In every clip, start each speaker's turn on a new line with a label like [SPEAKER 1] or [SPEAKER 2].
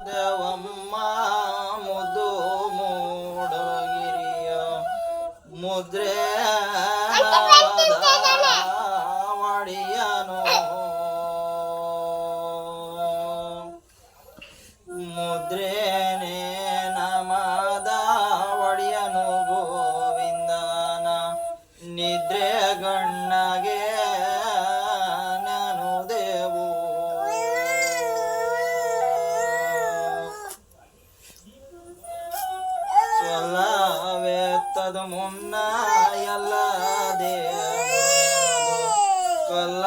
[SPEAKER 1] ದೇವಮ್ಮ ಮೂಡಗಿರಿಯ ಮುದ್ರೆ ಮಾಡಿಯನು ಮುದ್ರೇನೆ ನಮದ ಒಡೆಯನು ಗೋವಿಂದನ ಸ್ವಲ್ಲವೆತ್ತದ ಮುನ್ನ ಎಲ್ಲ ದೇವರು ಕಲ್ಲ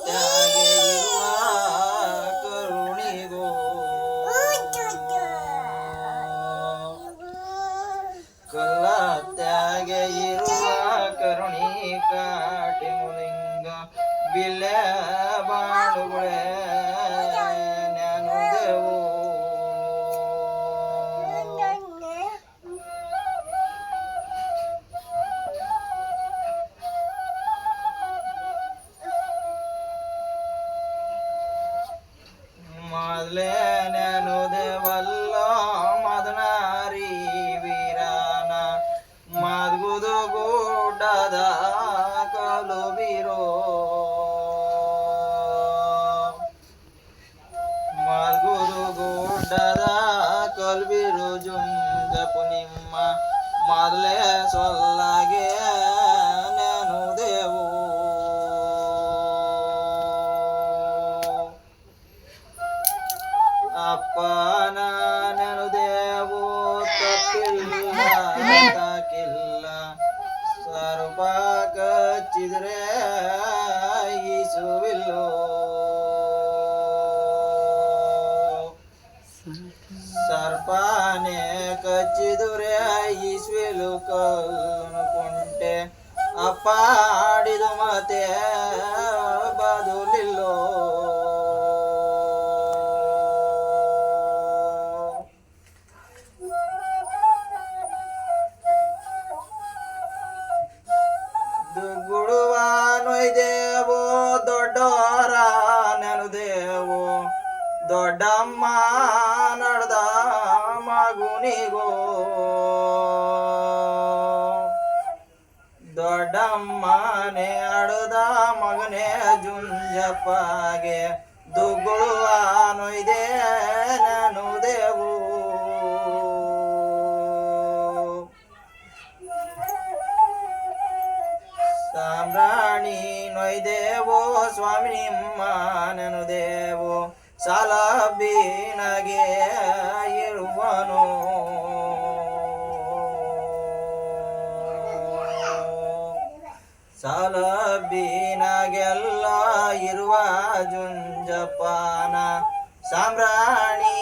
[SPEAKER 1] ತ್ಯಾಗೆ ಇರುವ ಕರುಣಿಗೋ ಕಲ್ಲ ತ್ಯಾಗೆ ಇರುವ ಕರುಣಿ ಕಾಟಿ ಮುಲಿಂಗ ಬಿಲ್ಲೆ ಬಾಳುಗಳೇ ಗುಡ್ಡದ ಕಲ್ಬಿರು ಜುಂಜಪು ನಿಮ್ಮ ಮೊದಲೇ ಸೊಲ್ಲಾಗೆ ನಾನು ದೇವು ಅಪ್ಪ ನಾನು ದೇವು ತಪ್ಪಿಲ್ಲ ತಾಕಿಲ್ಲ ಸರ್ಪ ಕಚ್ಚಿದ್ರೆ ಸರ್ಪಾನೆ ಕಚ್ಚಿದುರೆ ಈಸ್ವಿಲು ಕುಂಟೆ ಅಪ್ಪ ಆಡಿದು ಮತ್ತೆ ಬದುಲಿಲ್ಲೋ ದುಗುಡುವ ನೊಯ್ದೇವೋ ದೊಡ್ಡವರ ನೆನದೇವು ದೊಡ್ಡಮ್ಮ ನಡೆದ ಮಗುನಿಗೋ. ದೊಡ್ಡಮ್ಮನೆ ಅಡದ ಮಗನೇ ಜುಂಜಪ್ಪಗೆ. ದುಗುಳುವ ಇದೆ ನಾನು ದೇವು. ಸಾಮ್ರಾಣಿ ನೊಯ್ದೇವೋ ಸ್ವಾಮಿ ನಿಮ್ಮ ನನು ದೇವು. ಸಾಲಬೀನಗೆ ಇರುವನು ಸಲಬೀನಗೆಲ್ಲ ಇರುವ ಜುಂಜಪಾನ ಸಾಮ್ರಾಣಿ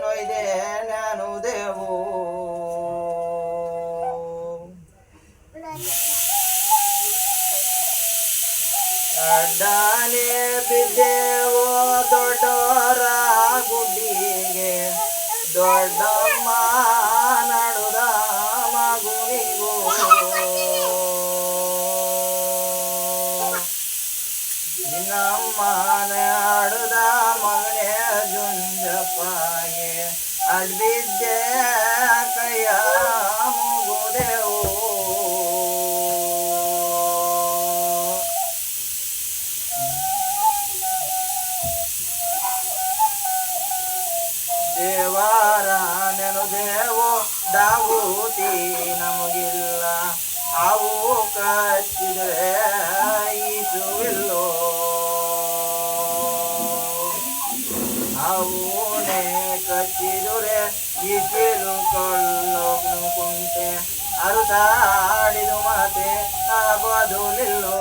[SPEAKER 1] ನೊಯ್ದೆ ನಾನು ದೇವು. ಅಡ್ಡಾನೆ ಬಿದ್ದೇವೋ ದೊಡ್ಡವರ ಅಡುದ ಮಗನೇ ಜುಂಜಪ್ಪಾಗೆ ಅಡ್ಬಿದ್ದೆ ಕೈಯ ಮುಗುದೆವು. ದೇವಾರ ನೆನು ದೇವೋ ದಾವೂತಿ ನಮಗಿಲ್ಲ. ಅವು ಕಚ್ಚಿದುರೆ ಈಸಿಲು ಕೊಳ್ಳೋಗ್ನು ಕುಂಟೆ ಅರುತಾಡಿದು ಮಾತೆ ಆ ಬದುಲಿಲ್ಲೋ